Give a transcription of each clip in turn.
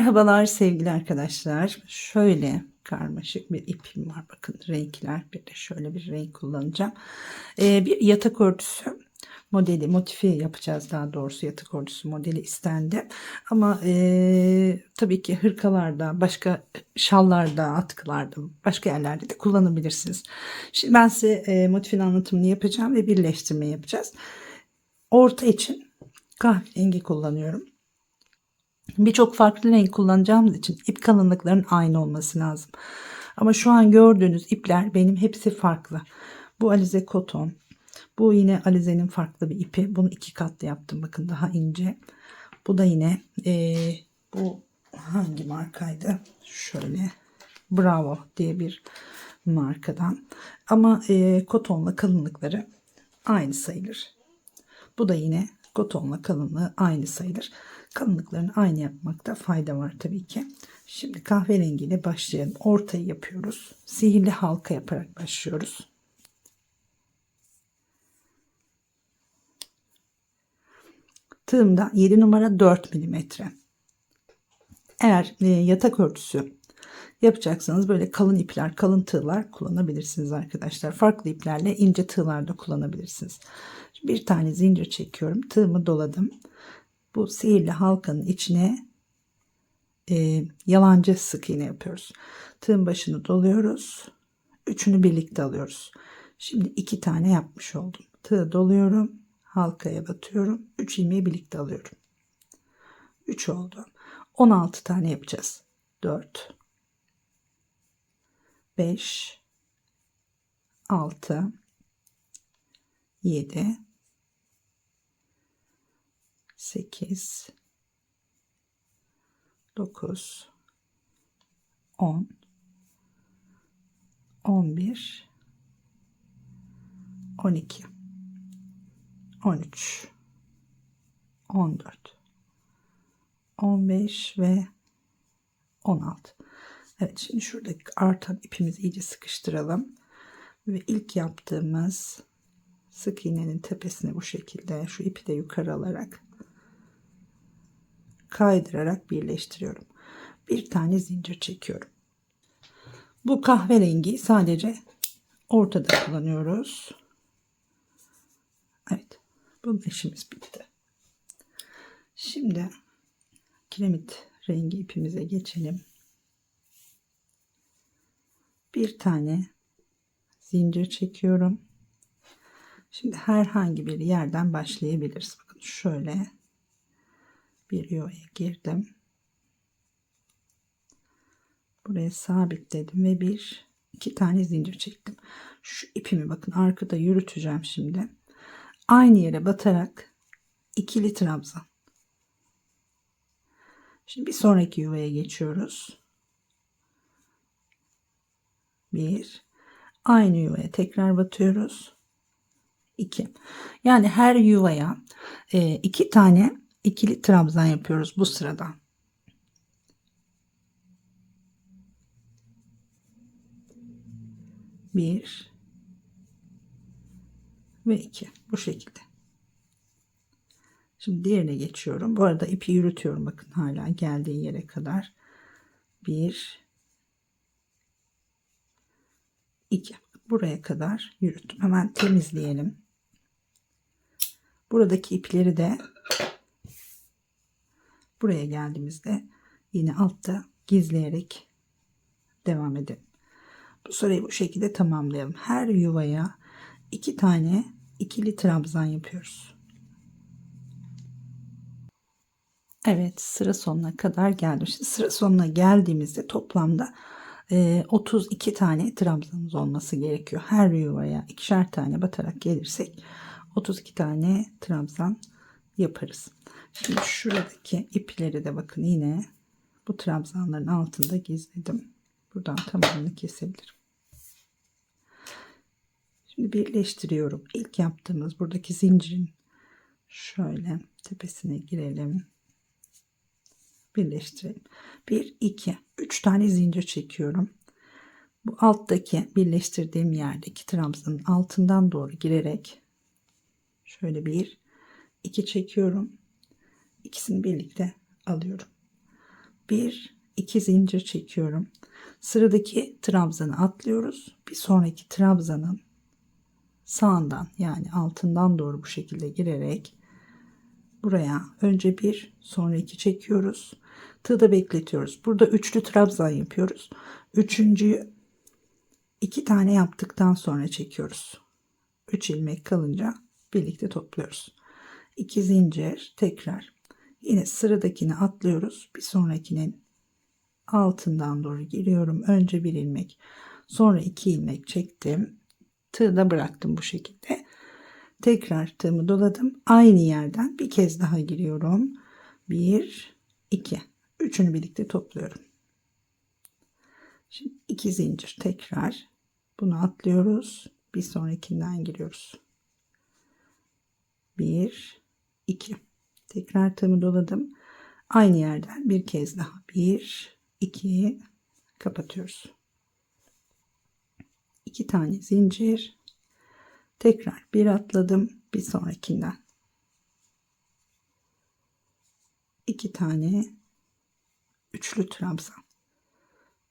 Merhabalar sevgili arkadaşlar. Şöyle karmaşık bir ipim var. Bakın renkler. Bir de şöyle bir renk kullanacağım. Ee, bir yatak örtüsü modeli, motifi yapacağız daha doğrusu yatak örtüsü modeli istendi. Ama e, tabii ki hırkalarda, başka şallarda, atkılarda, başka yerlerde de kullanabilirsiniz. Şimdi ben size e, motifin anlatımını yapacağım ve birleştirme yapacağız. Orta için kahverengi kullanıyorum. Birçok farklı renk kullanacağımız için ip kalınlıklarının aynı olması lazım. Ama şu an gördüğünüz ipler benim hepsi farklı. Bu alize koton. Bu yine alizenin farklı bir ipi. Bunu iki katlı yaptım. Bakın daha ince. Bu da yine e, bu hangi markaydı? Şöyle Bravo diye bir markadan. Ama e, kotonla kalınlıkları aynı sayılır. Bu da yine kotonla kalınlığı aynı sayılır. Kalınlıklarını aynı yapmakta fayda var tabii ki. Şimdi kahverengiyle başlayalım. Ortayı yapıyoruz. Sihirli halka yaparak başlıyoruz. Tığımda 7 numara 4 milimetre. Eğer e, yatak örtüsü yapacaksanız böyle kalın ipler, kalın tığlar kullanabilirsiniz arkadaşlar. Farklı iplerle ince tığlar da kullanabilirsiniz. Bir tane zincir çekiyorum. Tığımı doladım. Bu sihirli halkanın içine e, yalancı sık iğne yapıyoruz. Tığın başını doluyoruz. Üçünü birlikte alıyoruz. Şimdi iki tane yapmış oldum. Tığ doluyorum. Halkaya batıyorum. Üç ilmeği birlikte alıyorum. Üç oldu. 16 tane yapacağız. 4 5 6 7 8 9 10 11 12 13 14 15 ve 16 Evet şimdi şuradaki artan ipimizi iyice sıkıştıralım. Ve ilk yaptığımız sık iğnenin tepesine bu şekilde şu ipi de yukarı alarak kaydırarak birleştiriyorum. Bir tane zincir çekiyorum. Bu kahverengi sadece ortada kullanıyoruz. Evet. Bunun işimiz bitti. Şimdi kiremit rengi ipimize geçelim. Bir tane zincir çekiyorum. Şimdi herhangi bir yerden başlayabiliriz. Bakın şöyle bir yuvaya girdim. Buraya sabitledim ve bir iki tane zincir çektim. Şu ipimi bakın arkada yürüteceğim şimdi. Aynı yere batarak ikili trabzan. Şimdi bir sonraki yuvaya geçiyoruz. Bir. Aynı yuvaya tekrar batıyoruz. 2. Yani her yuvaya e, iki tane ikili trabzan yapıyoruz bu sırada. Bir ve iki bu şekilde. Şimdi diğerine geçiyorum. Bu arada ipi yürütüyorum. Bakın hala geldiği yere kadar. Bir, iki. Buraya kadar yürüttüm. Hemen temizleyelim. Buradaki ipleri de buraya geldiğimizde yine altta gizleyerek devam edelim. Bu sırayı bu şekilde tamamlayalım. Her yuvaya iki tane ikili trabzan yapıyoruz. Evet sıra sonuna kadar geldim. Şimdi sıra sonuna geldiğimizde toplamda 32 tane trabzanımız olması gerekiyor. Her yuvaya ikişer tane batarak gelirsek 32 tane trabzan yaparız. Şimdi şuradaki ipleri de bakın yine bu trabzanların altında gizledim. Buradan tamamını kesebilirim. Şimdi birleştiriyorum. İlk yaptığımız buradaki zincirin şöyle tepesine girelim. Birleştirelim. 1 2 3 tane zincir çekiyorum. Bu alttaki birleştirdiğim yerdeki trabzanın altından doğru girerek Şöyle bir, iki çekiyorum. İkisini birlikte alıyorum. bir iki zincir çekiyorum. Sıradaki trabzanı atlıyoruz. Bir sonraki trabzanın sağından yani altından doğru bu şekilde girerek buraya önce bir sonra iki çekiyoruz. Tığda bekletiyoruz. Burada üçlü trabzan yapıyoruz. Üçüncüyü iki tane yaptıktan sonra çekiyoruz. 3 ilmek kalınca birlikte topluyoruz. 2 zincir tekrar yine sıradakini atlıyoruz. Bir sonrakinin altından doğru giriyorum. Önce bir ilmek sonra iki ilmek çektim. Tığda bıraktım bu şekilde. Tekrar tığımı doladım. Aynı yerden bir kez daha giriyorum. 1 2 üçünü birlikte topluyorum. Şimdi iki zincir tekrar bunu atlıyoruz. Bir sonrakinden giriyoruz. 1 2 tekrar tığımı doladım. Aynı yerden bir kez daha 1 2 kapatıyoruz. 2 tane zincir tekrar bir atladım bir sonrakinden. 2 tane üçlü trabzan.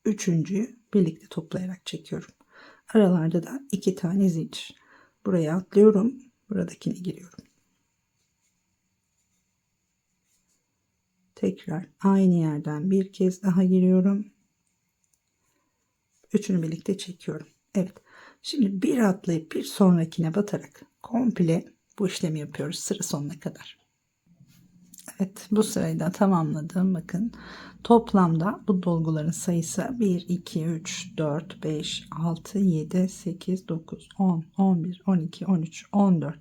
Üçüncüyü birlikte toplayarak çekiyorum. Aralarda da iki tane zincir. Buraya atlıyorum. Buradakine giriyorum. Tekrar aynı yerden bir kez daha giriyorum. Üçünü birlikte çekiyorum. Evet. Şimdi bir atlayıp bir sonrakine batarak komple bu işlemi yapıyoruz sıra sonuna kadar. Evet bu sırayı da tamamladım. Bakın toplamda bu dolguların sayısı 1, 2, 3, 4, 5, 6, 7, 8, 9, 10, 11, 12, 13, 14,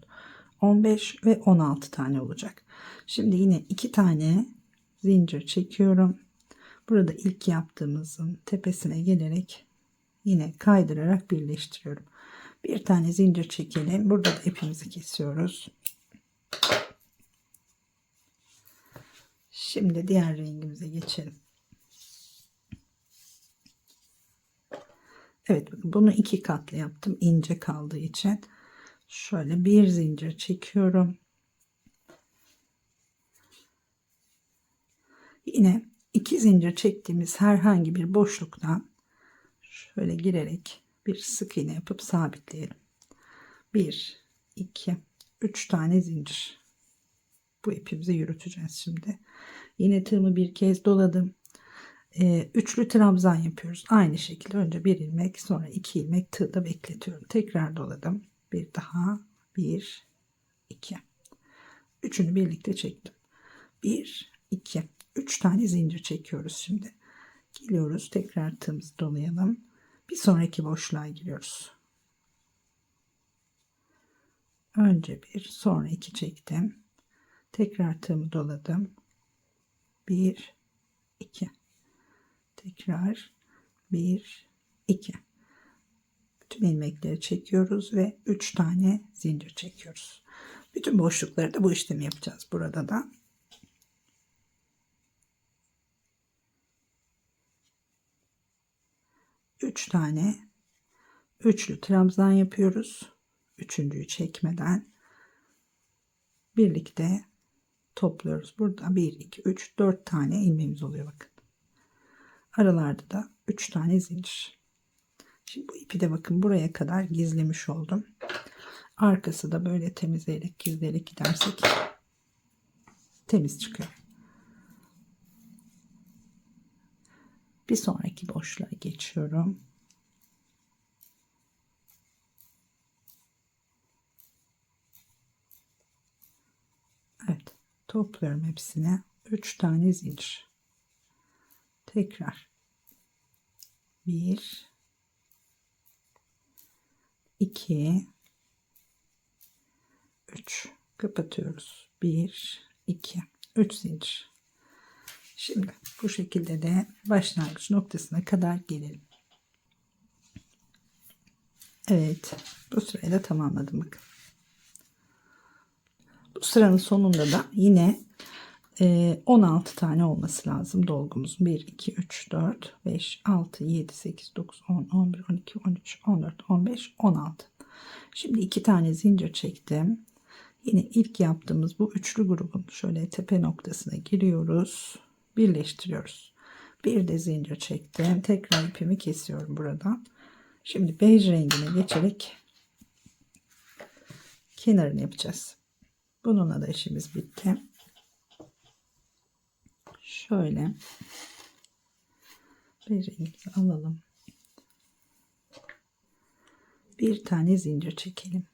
15 ve 16 tane olacak. Şimdi yine iki tane zincir çekiyorum. Burada ilk yaptığımızın tepesine gelerek yine kaydırarak birleştiriyorum. Bir tane zincir çekelim. Burada da ipimizi kesiyoruz. Şimdi diğer rengimize geçelim. Evet bunu iki katlı yaptım ince kaldığı için. Şöyle bir zincir çekiyorum. Yine iki zincir çektiğimiz herhangi bir boşluktan şöyle girerek bir sık iğne yapıp sabitleyelim. 1 2 3 tane zincir. Bu ipimizi yürüteceğiz şimdi. Yine tığımı bir kez doladım. Ee, üçlü trabzan yapıyoruz. Aynı şekilde önce bir ilmek sonra iki ilmek tığda bekletiyorum. Tekrar doladım. Bir daha bir iki. Üçünü birlikte çektim. Bir iki. Üç tane zincir çekiyoruz şimdi. Geliyoruz tekrar tığımızı dolayalım. Bir sonraki boşluğa giriyoruz. Önce bir sonra iki çektim. Tekrar tığımı doladım. 1 2 tekrar 1 2 bütün ilmekleri çekiyoruz ve 3 tane zincir çekiyoruz. Bütün boşlukları da bu işlemi yapacağız burada da. Üç tane üçlü trabzan yapıyoruz. Üçüncüyü çekmeden birlikte topluyoruz. Burada 1, 2, 3, 4 tane ilmeğimiz oluyor bakın. Aralarda da 3 tane zincir. Şimdi bu ipi de bakın buraya kadar gizlemiş oldum. Arkası da böyle temizleyerek gizleyerek gidersek temiz çıkıyor. Bir sonraki boşluğa geçiyorum. Evet topluyorum hepsine 3 tane zincir. Tekrar. 1 2 3 kapatıyoruz. 1 2 3 zincir şimdi bu şekilde de başlangıç noktasına kadar gelelim Evet bu sırayı da tamamladım bakın bu sıranın sonunda da yine 16 tane olması lazım dolgumuz. 1, 2, 3, 4, 5, 6, 7, 8, 9, 10, 11, 12, 13, 14, 15, 16. Şimdi iki tane zincir çektim. Yine ilk yaptığımız bu üçlü grubun şöyle tepe noktasına giriyoruz. Birleştiriyoruz. Bir de zincir çektim. Tekrar ipimi kesiyorum burada. Şimdi bej rengine geçerek kenarını yapacağız. Bununla da işimiz bitti. Şöyle bej rengimizi alalım. Bir tane zincir çekelim.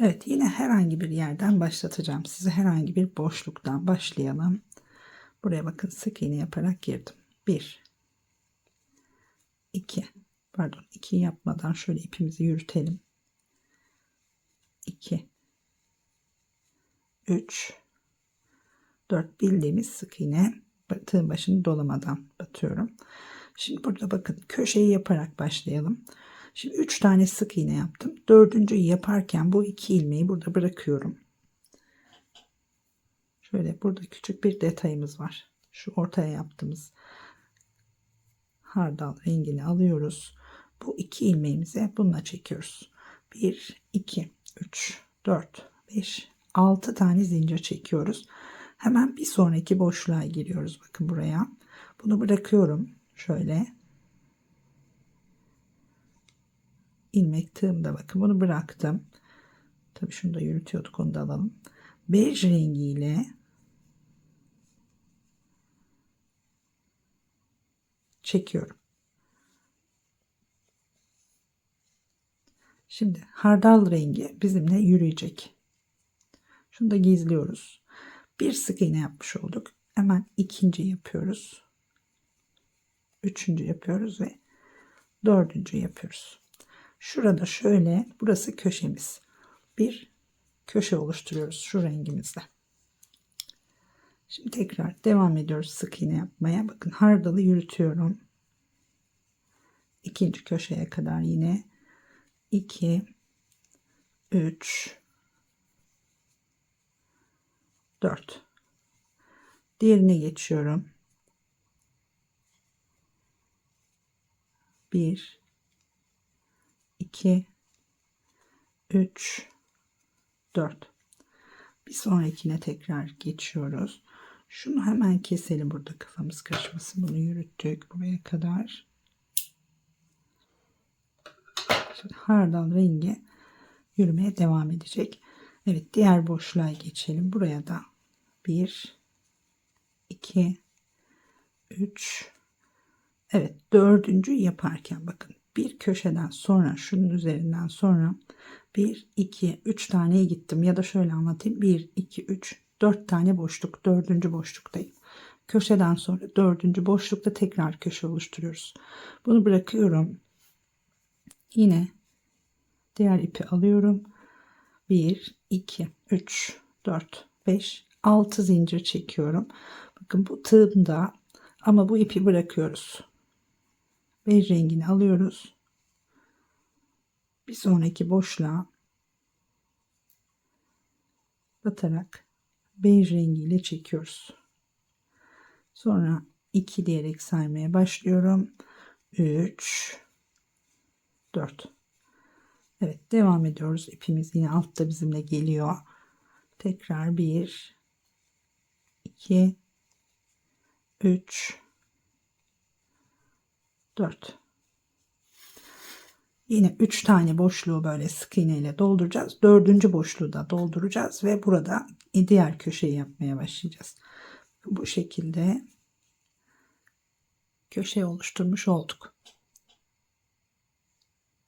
Evet yine herhangi bir yerden başlatacağım. Size herhangi bir boşluktan başlayalım. Buraya bakın sık iğne yaparak girdim. 1 2 pardon 2 yapmadan şöyle ipimizi yürütelim. 2 3 4 bildiğimiz sık iğne tığ başını dolamadan batıyorum. Şimdi burada bakın köşeyi yaparak başlayalım. Şimdi 3 tane sık iğne yaptım. Dördüncüyü yaparken bu iki ilmeği burada bırakıyorum. Şöyle burada küçük bir detayımız var. Şu ortaya yaptığımız hardal rengini alıyoruz. Bu iki ilmeğimize bununla çekiyoruz. 1, 2, 3, 4, 5, 6 tane zincir çekiyoruz. Hemen bir sonraki boşluğa giriyoruz. Bakın buraya. Bunu bırakıyorum. Şöyle ilmek tığımda bakın bunu bıraktım. Tabii şunu da yürütüyorduk onu da alalım. Bej rengiyle çekiyorum. Şimdi hardal rengi bizimle yürüyecek. Şunu da gizliyoruz. Bir sık iğne yapmış olduk. Hemen ikinci yapıyoruz. Üçüncü yapıyoruz ve dördüncü yapıyoruz. Şurada şöyle burası köşemiz. Bir köşe oluşturuyoruz şu rengimizle. Şimdi tekrar devam ediyoruz sık iğne yapmaya. Bakın hardalı yürütüyorum. İkinci köşeye kadar yine 2 3 4 Diğerine geçiyorum. 1 2 3 4 bir sonrakine tekrar geçiyoruz. Şunu hemen keselim burada kafamız karışmasın. Bunu yürüttük buraya kadar. Şimdi hardal rengi yürümeye devam edecek. Evet diğer boşluğa geçelim. Buraya da 1 2 3 Evet dördüncü yaparken bakın bir köşeden sonra şunun üzerinden sonra 1 2 3 taneye gittim. Ya da şöyle anlatayım. 1 2 3 4 tane boşluk dördüncü boşluktayım. Köşeden sonra dördüncü boşlukta tekrar köşe oluşturuyoruz. Bunu bırakıyorum. Yine diğer ipi alıyorum. 1 2 3 4 5 6 zincir çekiyorum. Bakın bu tığımda ama bu ipi bırakıyoruz bej rengini alıyoruz. Bir sonraki boşluğa batarak bej rengiyle çekiyoruz. Sonra 2 diyerek saymaya başlıyorum. 3 4 Evet devam ediyoruz. İpimiz yine altta bizimle geliyor. Tekrar 1 2 3 4 Yine 3 tane boşluğu böyle sık iğne ile dolduracağız. Dördüncü boşluğu da dolduracağız ve burada diğer köşeyi yapmaya başlayacağız. Bu şekilde köşe oluşturmuş olduk.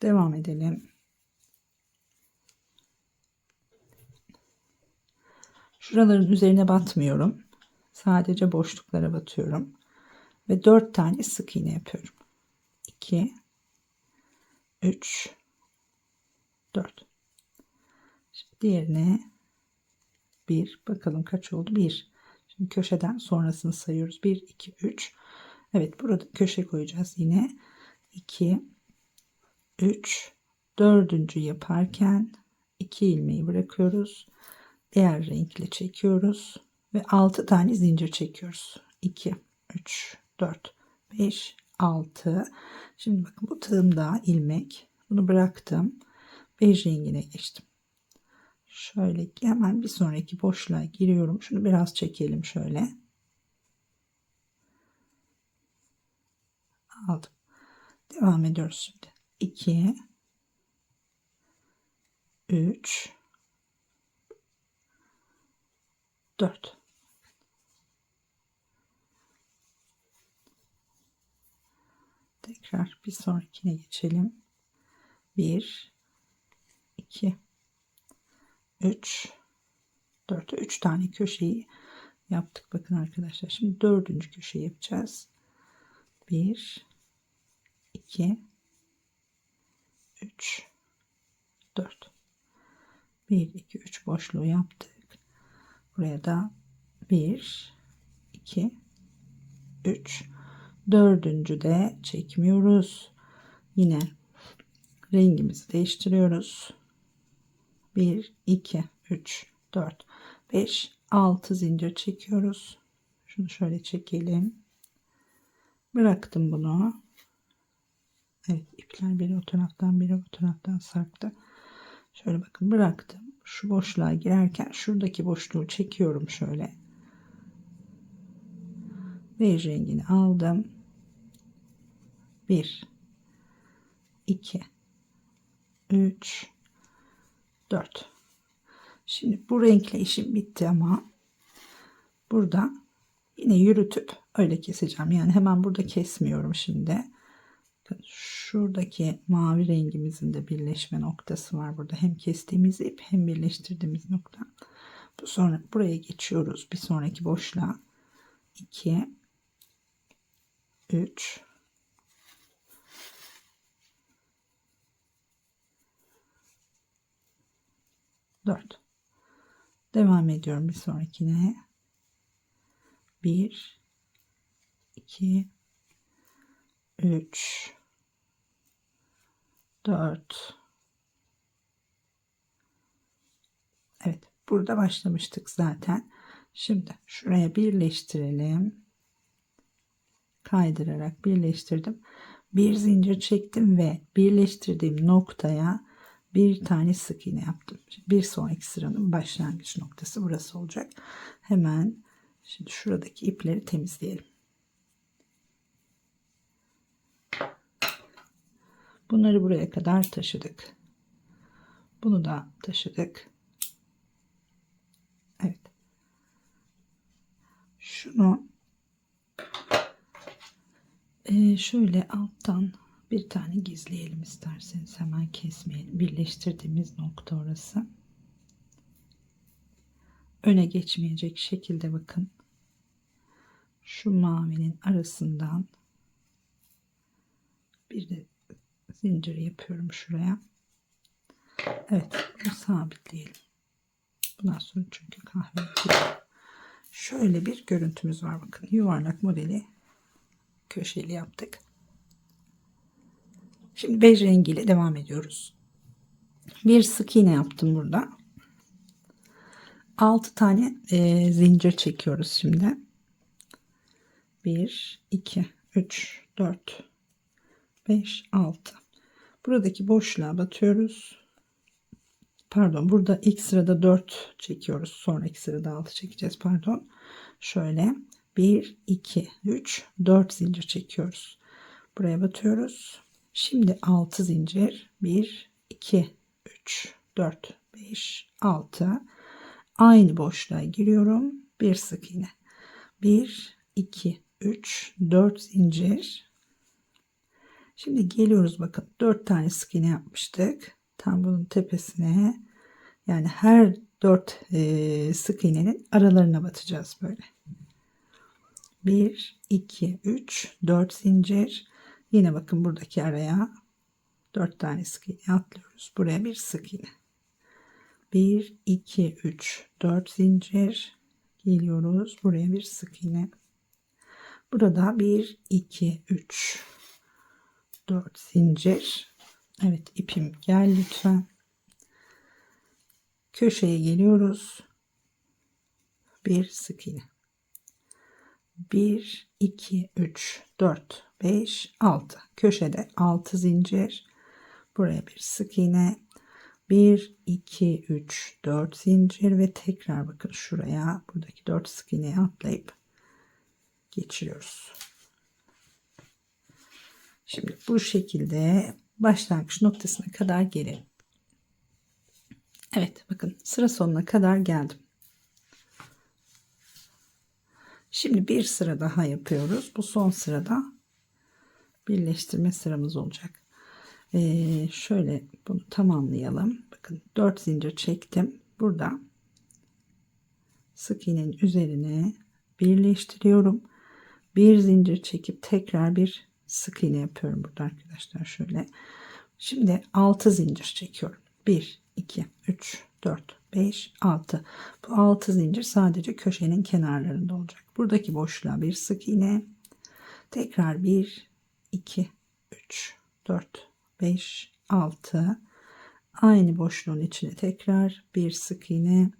Devam edelim. Şuraların üzerine batmıyorum. Sadece boşluklara batıyorum. Ve 4 tane sık iğne yapıyorum. 2 3 4 Şimdi diğerine 1 bakalım kaç oldu? 1 Şimdi köşeden sonrasını sayıyoruz. 1 2 3 Evet burada köşe koyacağız yine. 2 3 dördüncü yaparken 2 ilmeği bırakıyoruz. Diğer renkle çekiyoruz ve 6 tane zincir çekiyoruz. 2 3 4 5 6 şimdi bakın bu tığımda ilmek bunu bıraktım bej rengine geçtim Şöyle hemen bir sonraki boşluğa giriyorum. Şunu biraz çekelim şöyle. Aldım. Devam ediyoruz şimdi. 2 3 4 Tekrar bir sonrakine geçelim. 1 2 3 4 3 tane köşeyi yaptık bakın arkadaşlar. Şimdi dördüncü köşeyi yapacağız. 1 2 3 4 1 2 3 boşluğu yaptık. Buraya da 1 2 3 dördüncü de çekmiyoruz. Yine rengimizi değiştiriyoruz. 1 2 3 4 5 6 zincir çekiyoruz. Şunu şöyle çekelim. Bıraktım bunu. Evet ipler biri o taraftan biri bu taraftan sarktı. Şöyle bakın bıraktım. Şu boşluğa girerken şuradaki boşluğu çekiyorum şöyle. Bej rengini aldım. 1 2 3 4 Şimdi bu renkle işim bitti ama burada yine yürütüp öyle keseceğim. Yani hemen burada kesmiyorum şimdi. Şuradaki mavi rengimizin de birleşme noktası var burada. Hem kestiğimiz ip hem birleştirdiğimiz nokta. Bu sonra buraya geçiyoruz. Bir sonraki boşluğa 2 3 4 Devam ediyorum bir sonrakine. 1 2 3 4 Evet burada başlamıştık zaten. Şimdi şuraya birleştirelim. Kaydırarak birleştirdim. Bir zincir çektim ve birleştirdiğim noktaya bir tane sık iğne yaptım. Bir sonraki sıranın başlangıç noktası burası olacak. Hemen şimdi şuradaki ipleri temizleyelim. Bunları buraya kadar taşıdık. Bunu da taşıdık. Evet. Şunu e, şöyle alttan bir tane gizleyelim isterseniz hemen kesmeyelim. Birleştirdiğimiz nokta orası. Öne geçmeyecek şekilde bakın. Şu mavinin arasından bir de zincir yapıyorum şuraya. Evet, bunu sabitleyelim. Bundan sonra çünkü kahve Şöyle bir görüntümüz var bakın. Yuvarlak modeli köşeli yaptık. Şimdi bej rengiyle devam ediyoruz. Bir sık iğne yaptım burada. 6 tane e, zincir çekiyoruz şimdi. 1 2 3 4 5 6 buradaki boşluğa batıyoruz pardon burada ilk sırada 4 çekiyoruz sonraki sırada 6 çekeceğiz pardon şöyle 1 2 3 4 zincir çekiyoruz. Buraya batıyoruz. Şimdi 6 zincir. 1 2 3 4 5 6 aynı boşluğa giriyorum. Bir sık iğne. 1 2 3 4 zincir. Şimdi geliyoruz bakın. 4 tane sık iğne yapmıştık. Tam bunun tepesine yani her 4 e, sık iğnenin aralarına batacağız böyle 1 2 3 4 zincir. Yine bakın buradaki araya 4 tane sık iğne atlıyoruz. Buraya bir sık iğne. 1 2 3 4 zincir. Geliyoruz. Buraya bir sık iğne. Burada 1 2 3 4 zincir. Evet ipim gel lütfen. Köşeye geliyoruz. Bir sık iğne 1 2 3 4 5 6 köşede 6 zincir buraya bir sık iğne 1 2 3 4 zincir ve tekrar bakın şuraya buradaki 4 sık iğneye atlayıp geçiriyoruz. Şimdi bu şekilde başlangıç noktasına kadar gelelim. Evet bakın sıra sonuna kadar geldim. Şimdi bir sıra daha yapıyoruz. Bu son sırada birleştirme sıramız olacak. Ee, şöyle bunu tamamlayalım. Bakın 4 zincir çektim. Burada sık iğnenin üzerine birleştiriyorum. Bir zincir çekip tekrar bir sık iğne yapıyorum burada arkadaşlar şöyle. Şimdi 6 zincir çekiyorum. 1 2 3 4 5 6. Bu 6 zincir sadece köşenin kenarlarında olacak. Buradaki boşluğa bir sık iğne. Tekrar 1 2 3 4 5 6 aynı boşluğun içine tekrar bir sık iğne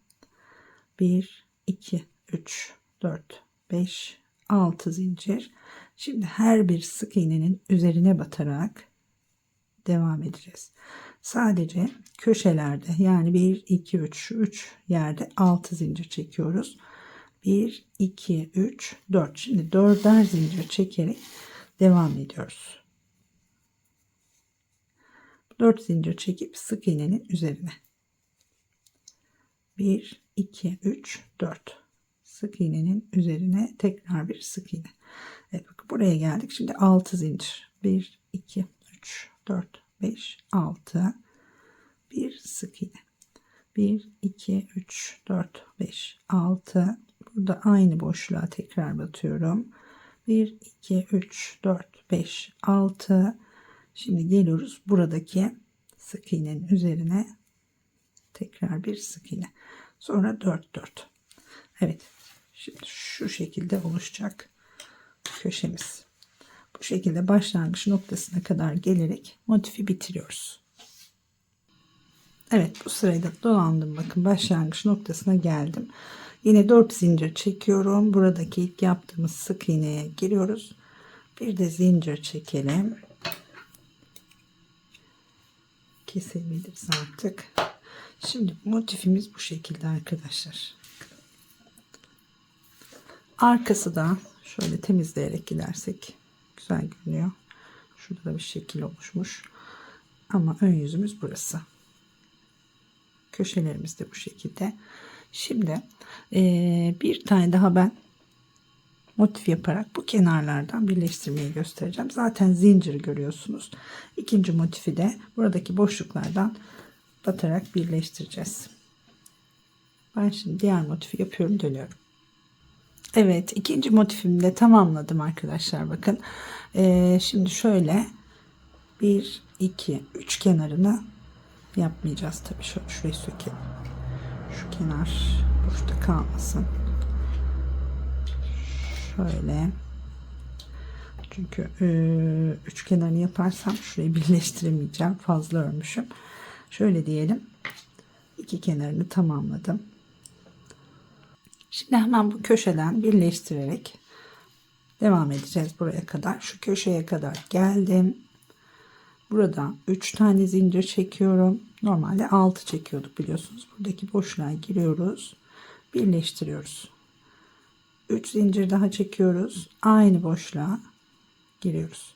1 2 3 4 5 6 zincir şimdi her bir sık iğnenin üzerine batarak devam edeceğiz sadece köşelerde yani 1 2 3 şu 3 yerde 6 zincir çekiyoruz. 1 2 3 4 şimdi dörder zincir çekerek devam ediyoruz. 4 zincir çekip sık iğnenin üzerine. 1 2 3 4 sık iğnenin üzerine tekrar bir sık iğne. Evet buraya geldik. Şimdi 6 zincir. 1 2 3 4 5 6 bir sık iğne 1 2 3 4 5 6 burada aynı boşluğa tekrar batıyorum 1 2 3 4 5 6 Şimdi geliyoruz buradaki sık iğnenin üzerine tekrar bir sık iğne. Sonra 4 4. Evet. Şimdi şu şekilde oluşacak köşemiz. Bu şekilde başlangıç noktasına kadar gelerek motifi bitiriyoruz. Evet bu sırayla dolandım. Bakın başlangıç noktasına geldim. Yine 4 zincir çekiyorum. Buradaki ilk yaptığımız sık iğneye giriyoruz. Bir de zincir çekelim kesebiliriz artık. Şimdi motifimiz bu şekilde arkadaşlar. Arkası da şöyle temizleyerek gidersek güzel görünüyor. Şurada da bir şekil oluşmuş. Ama ön yüzümüz burası. Köşelerimiz de bu şekilde. Şimdi ee, bir tane daha ben motif yaparak bu kenarlardan birleştirmeyi göstereceğim. Zaten zincir görüyorsunuz. İkinci motifi de buradaki boşluklardan batarak birleştireceğiz. Ben şimdi diğer motifi yapıyorum dönüyorum. Evet ikinci motifimi de tamamladım arkadaşlar bakın. Ee, şimdi şöyle bir iki üç kenarını yapmayacağız tabii şöyle şurayı sökelim. Şu kenar boşta kalmasın. Şöyle. Çünkü e, üç kenarını yaparsam şurayı birleştiremeyeceğim. Fazla örmüşüm. Şöyle diyelim. iki kenarını tamamladım. Şimdi hemen bu köşeden birleştirerek devam edeceğiz buraya kadar. Şu köşeye kadar geldim. Burada 3 tane zincir çekiyorum. Normalde 6 çekiyorduk biliyorsunuz. Buradaki boşluğa giriyoruz. Birleştiriyoruz. 3 zincir daha çekiyoruz. Aynı boşluğa giriyoruz.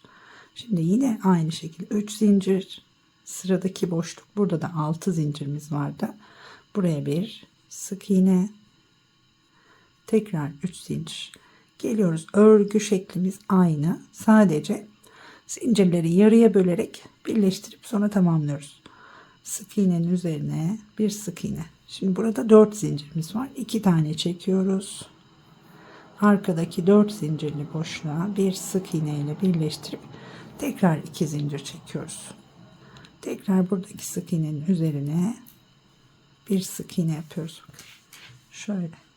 Şimdi yine aynı şekilde 3 zincir sıradaki boşluk. Burada da 6 zincirimiz vardı. Buraya bir sık iğne. Tekrar 3 zincir. Geliyoruz. Örgü şeklimiz aynı. Sadece zincirleri yarıya bölerek birleştirip sonra tamamlıyoruz. Sık iğnenin üzerine bir sık iğne. Şimdi burada 4 zincirimiz var. 2 tane çekiyoruz arkadaki 4 zincirli boşluğa bir sık iğne ile birleştirip tekrar 2 zincir çekiyoruz. Tekrar buradaki sık iğnenin üzerine bir sık iğne yapıyoruz. Şöyle.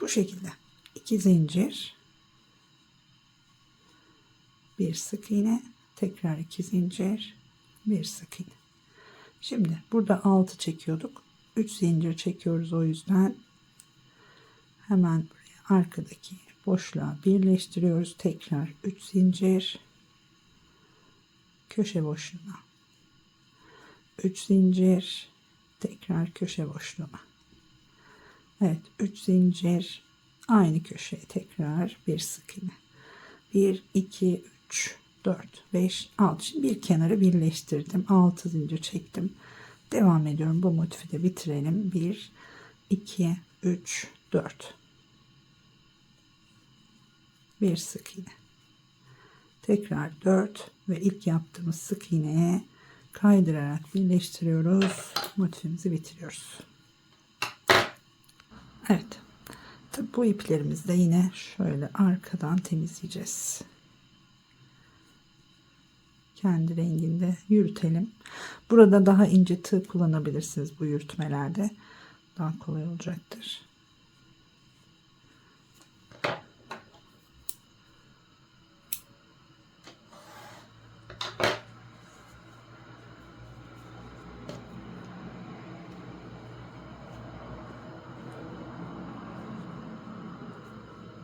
Bu şekilde. 2 zincir. Bir sık iğne. Tekrar 2 zincir. Bir sık iğne. Şimdi burada 6 çekiyorduk. 3 zincir çekiyoruz o yüzden hemen buraya arkadaki boşluğa birleştiriyoruz. Tekrar 3 zincir köşe boşluğuna 3 zincir tekrar köşe boşluğuna. Evet 3 zincir. Aynı köşeye tekrar bir sık iğne. 1 2 3 4 5 6 şimdi bir kenarı birleştirdim. 6 zincir çektim. Devam ediyorum. Bu motifi de bitirelim. 1 2 3 4 bir sık iğne. Tekrar 4 ve ilk yaptığımız sık iğneye kaydırarak birleştiriyoruz. Motifimizi bitiriyoruz Evet Tabi bu iplerimizi de yine şöyle arkadan temizleyeceğiz kendi renginde yürütelim. Burada daha ince tığ kullanabilirsiniz bu yürütmelerde. Daha kolay olacaktır.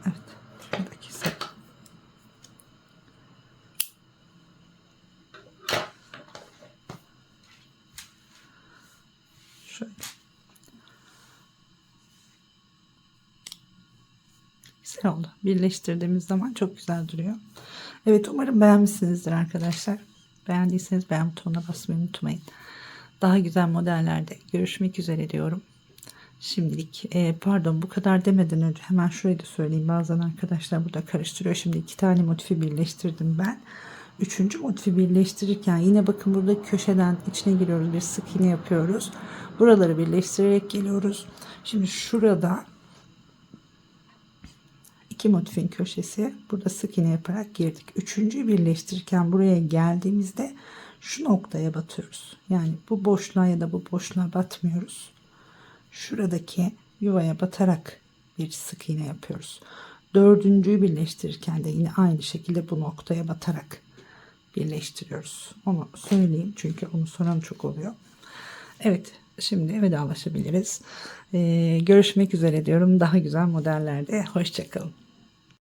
Evet, şuradaki sık. Şöyle. Güzel oldu. Birleştirdiğimiz zaman çok güzel duruyor. Evet umarım beğenmişsinizdir arkadaşlar. Beğendiyseniz beğen butonuna basmayı unutmayın. Daha güzel modellerde görüşmek üzere diyorum. Şimdilik e, pardon bu kadar demeden önce hemen şurayı da söyleyeyim. Bazen arkadaşlar burada karıştırıyor. Şimdi iki tane motifi birleştirdim ben. Üçüncü motifi birleştirirken yine bakın burada köşeden içine giriyoruz. Bir sık iğne yapıyoruz. Buraları birleştirerek geliyoruz. Şimdi şurada iki motifin köşesi burada sık iğne yaparak girdik. Üçüncüyü birleştirirken buraya geldiğimizde şu noktaya batıyoruz. Yani bu boşluğa ya da bu boşluğa batmıyoruz. Şuradaki yuvaya batarak bir sık iğne yapıyoruz. Dördüncüyü birleştirirken de yine aynı şekilde bu noktaya batarak birleştiriyoruz. Onu söyleyeyim çünkü onu soran çok oluyor. Evet şimdi vedalaşabiliriz. Ee, görüşmek üzere diyorum daha güzel modellerde. Hoşçakalın.